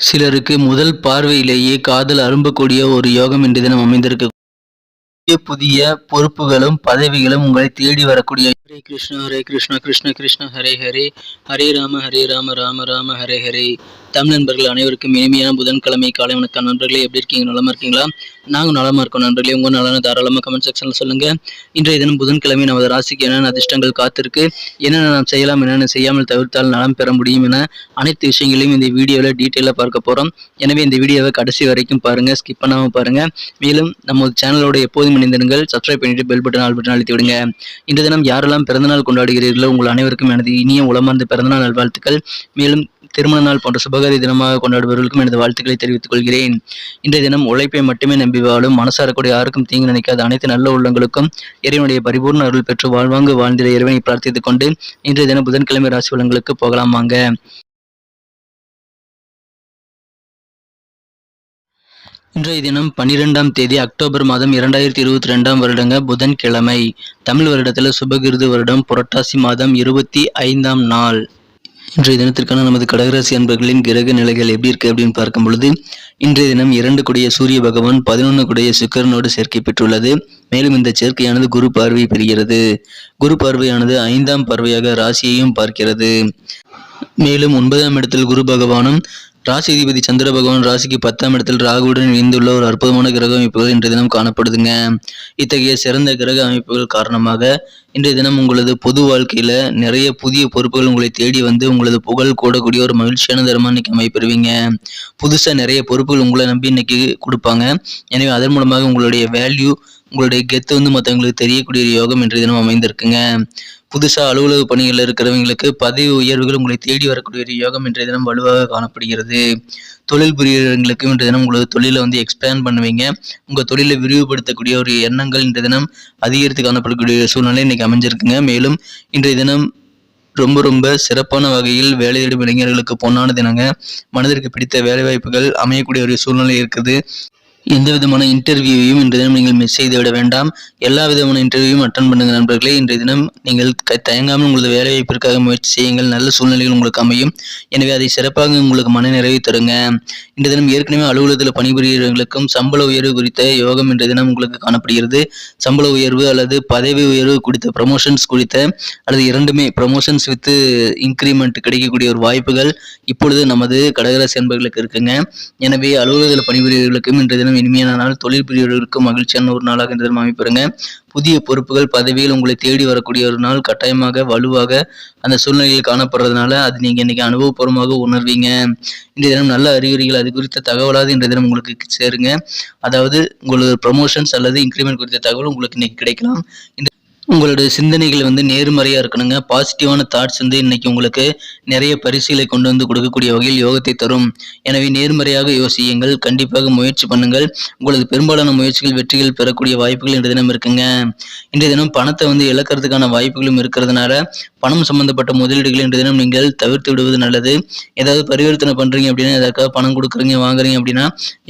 சிலருக்கு முதல் பார்வையிலேயே காதல் அரும்பக்கூடிய ஒரு யோகம் இன்று தினம் அமைந்திருக்கு புதிய புதிய பொறுப்புகளும் பதவிகளும் உங்களை தேடி வரக்கூடிய ஹரே கிருஷ்ணா ஹரே கிருஷ்ணா கிருஷ்ண கிருஷ்ண ஹரே ஹரே. ஹரே ராம ஹரே ராம ராம ராம ஹரே ஹரே. தமிழ் நண்பர்கள் அனைவருக்கும் இனிமையான புதன்கிழமை காலை வணக்கம். நண்பர்களே எப்படி இருக்கீங்க? நலமா இருக்கீங்களா? நாங்கள் நலமாக இருக்கோம் நண்பர்களே. உங்கள் நலனை தாராளமாக கமெண்ட் செக்ஷனில் சொல்லுங்கள் இன்றைய தினம் புதன்கிழமை நமது ராசிக்கு என்னென்ன அதிர்ஷ்டங்கள் காத்திருக்கு என்னென்ன நாம் செய்யலாம் என்னென்ன செய்யாமல் தவிர்த்தால் நலம் பெற முடியும் என அனைத்து விஷயங்களையும் இந்த வீடியோவில் டீட்டெயிலாக பார்க்க போகிறோம் எனவே இந்த வீடியோவை கடைசி வரைக்கும் பாருங்கள் ஸ்கிப் பண்ணாமல் பாருங்கள் மேலும் நம்ம சேனலோட எப்போதும் இணைந்திருங்கள் சப்ஸ்கிரைப் பண்ணிட்டு பெல் பட்டன் ஆல் பட்டன் அழுத்தி விடுங்க. இன்றைய தினம் யாரெல்லாம் பிறந்தநாள் கொண்டாடுகிறீர்களோ உங்கள் அனைவருக்கும் எனது இனிய உளமார்ந்த பிறந்தநாள் நல்வாழ்த்துக்கள். மேலும் திருமண நாள் போன்ற சுபகாரி தினமாக கொண்டாடுபவர்களுக்கும் எனது வாழ்த்துக்களை தெரிவித்துக் கொள்கிறேன். இன்றைய தினம் உழைப்பை மட்டுமே நம்பி வாழும் மனசாரக்கூடிய யாருக்கும் தீங்கு நினைக்காத அனைத்து நல்ல உள்ளங்களுக்கும் இறைவனுடைய பரிபூர்ண அருள் பெற்று வாழ்வாங்கு வாழ்ந்திட இறைவனை பிரார்த்தித்துக் கொண்டு இன்றைய தினம் புதன்கிழமை ராசி பலன்களுக்கு போகலாம் வாங்க. இன்றைய தினம் பன்னிரெண்டாம் தேதி அக்டோபர் மாதம் இரண்டாயிரத்தி இருபத்தி ரெண்டாம் வருடங்க புதன்கிழமை. தமிழ் வருடத்தில் சுபகிருது வருடம் புரட்டாசி மாதம் இருபத்தி ஐந்தாம் நாள். இன்றைய தினத்திற்கான நமது கடகராசி அன்பர்களின் கிரக நிலைகள் எப்படி இருக்கு அப்படின்னு பார்க்கும் பொழுது இன்றைய தினம் இரண்டு குடைய சூரிய பகவான் பதினொன்று குடைய சுக்கரனோடு சேர்க்கை பெற்றுள்ளது. மேலும் இந்த சேர்க்கையானது குரு பார்வை பெறுகிறது. குரு பார்வையானது ஐந்தாம் பார்வையாக ராசியையும் பார்க்கிறது. மேலும் ஒன்பதாம் இடத்தில் குரு பகவானும் ராசி அதிபதி சந்திர பகவான் ராசிக்கு பத்தாம் இடத்தில் ராகுவுடன் இணைந்துள்ள ஒரு அற்புதமான கிரக அமைப்புகள் இன்றைய தினம் காணப்படுதுங்க. இத்தகைய சிறந்த கிரக அமைப்புகள் காரணமாக இன்றைய தினம் உங்களது பொது வாழ்க்கையில நிறைய புதிய பொறுப்புகள் உங்களை தேடி வந்து உங்களது புகழ் கூடக்கூடிய ஒரு மகிழ்ச்சியான தரமா இன்னைக்கு அமைப்பெறுவீங்க புதுசா நிறைய பொறுப்புகள் உங்களை நம்பி இன்னைக்கு கொடுப்பாங்க. எனவே அதன் மூலமாக உங்களுடைய வேல்யூ உங்களுடைய கெத்து வந்து மற்றவங்களுக்கு தெரியக்கூடிய ஒரு யோகம் இன்றைய தினம் அமைந்திருக்குங்க. புதுசாக அலுவலக பணிகளில் இருக்கிறவங்களுக்கு பதவி உயர்வுகள் உங்களை தேடி வரக்கூடிய ஒரு யோகம் இன்றைய தினம் வலுவாக காணப்படுகிறது. தொழில் புரியவர்களுக்கும் இன்றைய தினம் உங்களது தொழிலை வந்து எக்ஸ்பேண்ட் பண்ணுவீங்க. உங்கள் தொழிலை விரிவுபடுத்தக்கூடிய ஒரு எண்ணங்கள் இன்றைய தினம் அதிகரித்து காணப்படக்கூடிய சூழ்நிலை இன்னைக்கு அமைஞ்சிருக்குங்க. மேலும் இன்றைய தினம் ரொம்ப ரொம்ப சிறப்பான வகையில் வேலை தேடும் இளைஞர்களுக்கு பொன்னான தினங்க. மனதிற்கு பிடித்த வேலை வாய்ப்புகள் அமையக்கூடிய ஒரு சூழ்நிலை இருக்குது. எந்த விதமான இன்டர்வியூவையும் இன்றைய தினம் நீங்கள் மிஸ் செய்து விட வேண்டாம். எல்லா விதமான இன்டர்வியூவும் அட்டன் பண்ணுங்க நண்பர்களே. இன்றைய தினம் நீங்கள் க- தயங்காமல் உங்களது வேலை வாய்ப்பிற்காக முயற்சி செய்யுங்கள். நல்ல சூழ்நிலைகள் உங்களுக்கு அமையும். எனவே அதை சிறப்பாக உங்களுக்கு மன நிறைவை தருங்க. இன்றைய தினம் ஏற்கனவே அலுவலகத்தில் பணிபுரியவர்களுக்கும் சம்பள உயர்வு குறித்த யோகம் இன்றைய தினம் உங்களுக்கு காணப்படுகிறது. சம்பள உயர்வு அல்லது பதவி உயர்வு குறித்த ப்ரமோஷன்ஸ் குறித்த அல்லது இரண்டுமே ப்ரமோஷன்ஸ் வித் இன்க்ரிமெண்ட் கிடைக்கக்கூடிய ஒரு வாய்ப்புகள் இப்பொழுது நமது கடகராசி என்பர்களுக்கு இருக்குங்க. எனவே அலுவலகத்தில் பணிபுரியவர்களுக்கும் இன்றைய தினம் இனிமையான நாள் தொழில் புரியவர்களுக்கும் மகிழ்ச்சியான ஒரு நாளாக இந்த தினம் அமைப்பெறுங்க புதிய பொறுப்புகள் பதவியில் உங்களை தேடி வரக்கூடிய ஒரு நாள் கட்டாயமாக வலுவாக அந்த சூழ்நிலையில் காணப்படுறதுனால அது நீங்க இன்னைக்கு அனுபவபூர்வமாக உணர்வீங்க. இன்றைய தினம் நல்ல அறிகுறிகள் அது குறித்த தகவலாவது இன்றைய தினம் உங்களுக்கு சேருங்க. அதாவது உங்களுக்கு ப்ரமோஷன்ஸ் அல்லது இன்க்ரிமெண்ட் குறித்த தகவல் உங்களுக்கு இன்னைக்கு கிடைக்கலாம். இந்த உங்களுடைய சிந்தனைகள் வந்து நேர்மறையாக இருக்கணுங்க. பாசிட்டிவான தாட்ஸ் வந்து இன்னைக்கு உங்களுக்கு நிறைய பரிசுகளை கொண்டு வந்து கொடுக்கக்கூடிய வகையில் யோகத்தை தரும். எனவே நேர்மறையாக யோசியுங்கள். கண்டிப்பாக முயற்சி பண்ணுங்கள். உங்களது பெரும்பாலான முயற்சிகள் வெற்றிகள் பெறக்கூடிய வாய்ப்புகள் இன்றைய தினம் இருக்குங்க. இன்றைய தினம் பணத்தை வந்து இழக்கிறதுக்கான வாய்ப்புகளும் இருக்கிறதுனால பணம் சம்பந்தப்பட்ட முதலீடுகளை இன்றைய தினம் நீங்கள் தவிர்த்து விடுவது நல்லது. ஏதாவது பரிவர்த்தனை பண்ணுறீங்க அப்படின்னா எதாவது பணம் கொடுக்குறீங்க வாங்குறீங்க அப்படின்னா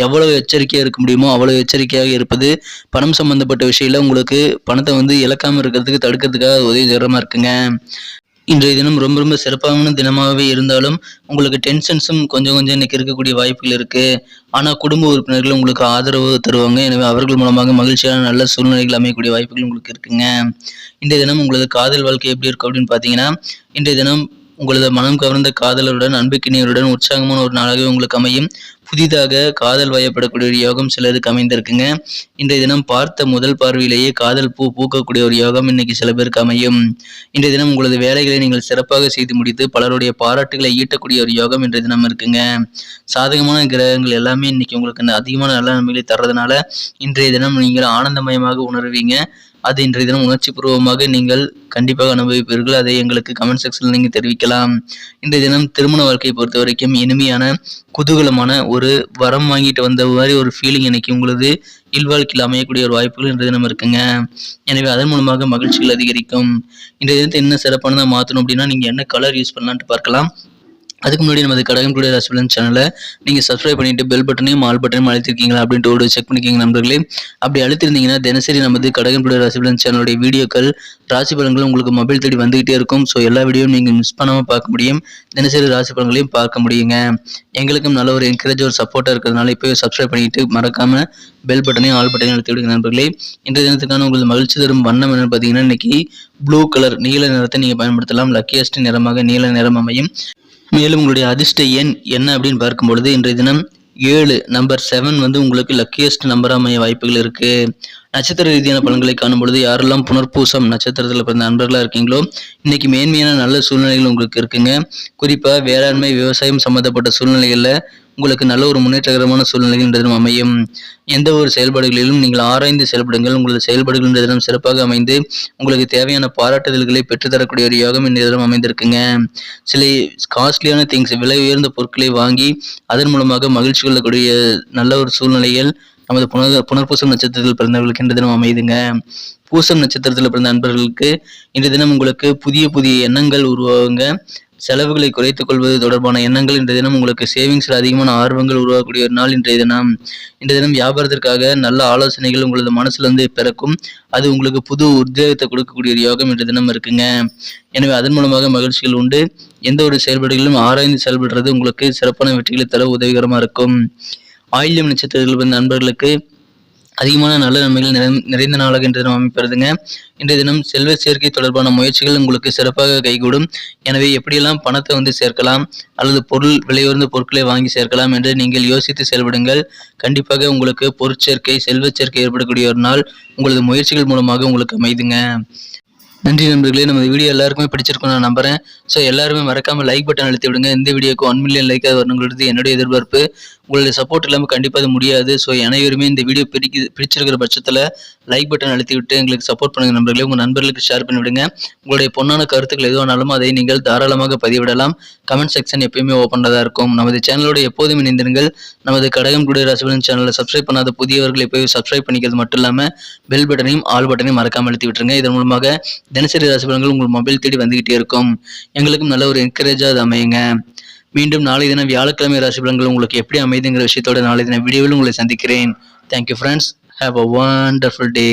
எவ்வளவு எச்சரிக்கையாக இருக்க முடியுமோ அவ்வளவு எச்சரிக்கையாக இருப்பது பணம் சம்பந்தப்பட்ட விஷயத்தில் உங்களுக்கு பணத்தை வந்து இழக்காமல் இருக்கிறதுக்கு தடுக்கிறதுக்காக உதவி தரமா இருக்குங்க. இன்றைய தினம் ரொம்ப ரொம்ப சிறப்பான தினமாகவே இருந்தாலும் உங்களுக்கு டென்ஷன்ஸும் கொஞ்சம் கொஞ்சம் இன்னைக்கு இருக்கக்கூடிய வாய்ப்புகள் இருக்கு. ஆனா குடும்ப உறுப்பினர்கள் உங்களுக்கு ஆதரவு தருவாங்க. எனவே அவர்கள் மூலமாக மகிழ்ச்சியான நல்ல சூழ்நிலைகள் அமையக்கூடிய வாய்ப்புகள் உங்களுக்கு இருக்குங்க. இன்றைய தினம் உங்களது காதல் வாழ்க்கை எப்படி இருக்கும் அப்படின்னு பார்த்தீங்கன்னா இன்றைய தினம் உங்களது மனம் கவர்ந்த காதலருடன் அன்புக்கிணியருடன் உற்சாகமான ஒரு நாளாகவே உங்களுக்கு அமையும். புதிதாக காதல் வயப்படக்கூடிய ஒரு யோகம் சிலருக்கு அமைந்திருக்குங்க. இன்றைய தினம் பார்த்த முதல் பார்வையிலேயே காதல் பூ பூக்கக்கூடிய ஒரு யோகம் இன்னைக்கு சில பேருக்கு அமையும். இன்றைய தினம் உங்களது வேலைகளை நீங்கள் சிறப்பாக செய்து முடித்து பலருடைய பாராட்டுகளை ஈட்டக்கூடிய ஒரு யோகம் இன்றைய தினம் இருக்குங்க. சாதகமான கிரகங்கள் எல்லாமே இன்னைக்கு உங்களுக்கு அதிகமான நல்ல நன்மைகளை தர்றதுனால இன்றைய தினம் நீங்கள் ஆனந்தமயமாக உணர்வீங்க. அது இன்றைய தினம் உணர்ச்சி பூர்வமாக நீங்கள் கண்டிப்பாக அனுபவிப்பீர்கள். அதை எங்களுக்கு கமெண்ட் செக்ஷனில் நீங்கள் தெரிவிக்கலாம். இன்றைய தினம் திருமண வாழ்க்கையை பொறுத்த வரைக்கும் இனிமையான குதூகலமான ஒரு வரம் வாங்கிட்டு வந்த மாதிரி ஒரு ஃபீலிங் எனக்கு உங்களது இல்வாழ்க்கையில் அமையக்கூடிய ஒரு வாய்ப்புகள் இன்றைய தினம் இருக்குங்க. எனவே அதன் மூலமாக மகிழ்ச்சிகள் அதிகரிக்கும். இன்றைய தினத்தை என்ன சிறப்பானதாக மாற்றணும் அப்படின்னா நீங்கள் என்ன கலர் யூஸ் பண்ணலான்ட்டு பார்க்கலாம். அதுக்கு முன்னாடி நமது கடகம் டுடே ராசிபலன் சேனலை நீங்கள் சப்ஸ்கிரைப் பண்ணிட்டு பெல் பட்டனையும் ஆல் பட்டனையும் அழுத்திருக்கீங்களா அப்படின்ட்டு ஒரு செக் பண்ணிக்கிங்க நண்பர்களே. அப்படி அழுத்திருந்தீங்கன்னா தினசரி நமது கடகம் டுடே ராசிபலன் சேனலுடைய வீடியோக்கள் ராசி பலன்கள் உங்களுக்கு மொபைல் தேடி வந்துகிட்டே இருக்கும். ஸோ எல்லா வீடியோவும் நீங்கள் மிஸ் பண்ணாமல் பார்க்க முடியும். தினசரி ராசி பலன்களையும் பார்க்க முடியுங்க. எங்களுக்கும் நல்ல ஒரு என்கரேஜ் ஒரு சப்போர்ட்டாக இருக்கிறதுனால இப்போயே சப்ஸ்கிரைப் பண்ணிட்டு மறக்காமல் பெல் பட்டனையும் ஆல் பட்டனையும் அழுத்தி விடுங்க நண்பர்களே. இன்றைய தினத்துக்கான உங்களுக்கு மகிழ்ச்சி தரும் வண்ணம் என்னன்னு பார்த்தீங்கன்னா இன்னைக்கு ப்ளூ கலர் நீல நிறத்தை நீங்கள் பயன்படுத்தலாம். லக்கியஸ்ட் நிறமாக நீல நிறம் அமையும். மேலும் உங்களுடைய அதிர்ஷ்ட எண் என்ன அப்படின்னு பார்க்கும்பொழுது இன்றைய தினம் ஏழு நம்பர் செவன் வந்து உங்களுக்கு லக்கியஸ்ட் நம்பர் அமைய வாய்ப்புகள் இருக்கு. நட்சத்திர ரீதியான பலன்களை காணும் பொழுது யாரெல்லாம் புனர்பூசம் நட்சத்திரத்தில் பிறந்த நண்பர்களாக இருக்கீங்களோ இன்னைக்கு மேன்மையான நல்ல சூழ்நிலைகள் உங்களுக்கு இருக்குங்க. குறிப்பாக வேளாண்மை விவசாயம் சம்மந்தப்பட்ட சூழ்நிலைகளில் உங்களுக்கு நல்ல ஒரு முன்னேற்றகரமான சூழ்நிலைகள் இந்த அமையும். எந்த ஒரு செயல்பாடுகளிலும் நீங்கள் ஆராய்ந்து செயல்படுங்கள். உங்களது செயல்பாடுகள் இந்த தினம் சிறப்பாக அமைந்து உங்களுக்கு தேவையான பாராட்டுதல்களை பெற்றுத்தரக்கூடிய ஒரு யோகம் இந்த தினம் அமைந்திருக்குங்க. சில காஸ்ட்லியான திங்ஸ் விலை உயர்ந்த பொருட்களை வாங்கி அதன் மூலமாக மகிழ்ச்சி கொள்ளக்கூடிய நல்ல ஒரு சூழ்நிலைகள் நமது புனர் புனர்பூசம் நட்சத்திரத்தில் பிறந்தவர்களுக்கு இன்று தினம் அமைதுங்க. பூசம் நட்சத்திரத்தில் பிறந்த நண்பர்களுக்கு இன்று தினம் உங்களுக்கு புதிய புதிய எண்ணங்கள் உருவாகுங்க. செலவுகளை குறைத்துக் கொள்வது தொடர்பான எண்ணங்கள் இன்றைய தினம் உங்களுக்கு சேவிங்ஸில் அதிகமான ஆர்வங்கள் உருவாக்கக்கூடிய ஒரு நாள் இன்றைய தினம். இன்றைய தினம் வியாபாரத்திற்காக நல்ல ஆலோசனைகள் உங்களது மனசுல இருந்து பிறக்கும். அது உங்களுக்கு புது உத்வேகத்தை கொடுக்கக்கூடிய ஒரு யோகம் இன்றைய தினம் இருக்குங்க. எனவே அதன் மூலமாக மகிழ்ச்சிகள் உண்டு. எந்த ஒரு செயல்பாடுகளிலும் ஆராய்ந்து செயல்படுறது உங்களுக்கு சிறப்பான வெற்றிகளை தர உதவிகரமாக இருக்கும். ஆயில்யம் நட்சத்திரத்தில் வந்த நண்பர்களுக்கு அதிகமான நல்ல நன்மைகள் நிறை- நிறைந்த நாளாக இன்றைய தினம் அமைப்பதுங்க. இன்றைய தினம் செல்வ சேர்க்கை தொடர்பான முயற்சிகள் உங்களுக்கு சிறப்பாக கைகூடும். எனவே எப்படியெல்லாம் பணத்தை வந்து சேர்க்கலாம் அல்லது பொருள் விலையுயர்ந்த பொருட்களை வாங்கி சேர்க்கலாம் என்று நீங்கள் யோசித்து செயல்படுங்கள். கண்டிப்பாக உங்களுக்கு பொருட்சேர்க்கை செல்வ சேர்க்கை ஏற்படக்கூடிய ஒரு நாள் உங்களது முயற்சிகள் மூலமாக உங்களுக்கு அமைதுங்க. நன்றி நண்பர்களே நம்ம வீடியோ எல்லாருக்குமே பிடிச்சிருக்கும் நான் நம்புறேன். ஸோ எல்லாருமே மறக்காமல் லைக் பட்டன் அழுத்தி விடுங்க. இந்த வீடியோக்கு ஒன் மில்லியன் லைக் வரணுங்கிறது என்னுடைய எதிர்பார்ப்பு. உங்களுடைய சப்போர்ட் இல்லாமல் கண்டிப்பாக அது முடியாது. ஸோ அனைவருமே இந்த வீடியோ பிரிக்கி பிரிச்சிருக்கிற பட்சத்தில் லைக் பட்டன் அழுத்தி விட்டு எங்களுக்கு சப்போர்ட் பண்ணுங்கள் நண்பர்களே. உங்கள் நண்பர்களுக்கு ஷேர் பண்ணிவிடுங்க. உங்களுடைய பொண்ணான கருத்துக்கள் எதுவானாலும் அதை நீங்கள் தாராளமாக பதிவிடலாம். கமெண்ட் செக்ஷன் எப்பயுமே ஓப்பனாக தான் இருக்கும். நமது சேனலோட எப்போதும் இணைந்திருங்கள். நமது கடகம் டுடே ராசிபலன் சேனலை சப்ஸ்கிரைப் பண்ணாத புதியவர்கள் எப்போயும் சப்ஸ்கிரைப் பண்ணிக்கிறது மட்டும் இல்லாமல் பெல் பட்டனையும் ஆல் பட்டனையும் மறக்காமல் அழுத்தி விட்டுருங்க. இதன் மூலமாக தினசரி ராசிபலன்கள் உங்கள் மொபைல் தேடி வந்துகிட்டே இருக்கும். எங்களுக்கும் நல்ல ஒரு என்கரேஜாக அது அமையுங்க. மீண்டும் நாளை தினம் வியாழக்கிழமை ராசிபலன்கள் உங்களுக்கு எப்படி அமைதுங்கிற விஷயத்தோட நாளை தினம் வீடியோவில் உங்களை சந்திக்கிறேன். Thank you friends have a wonderful day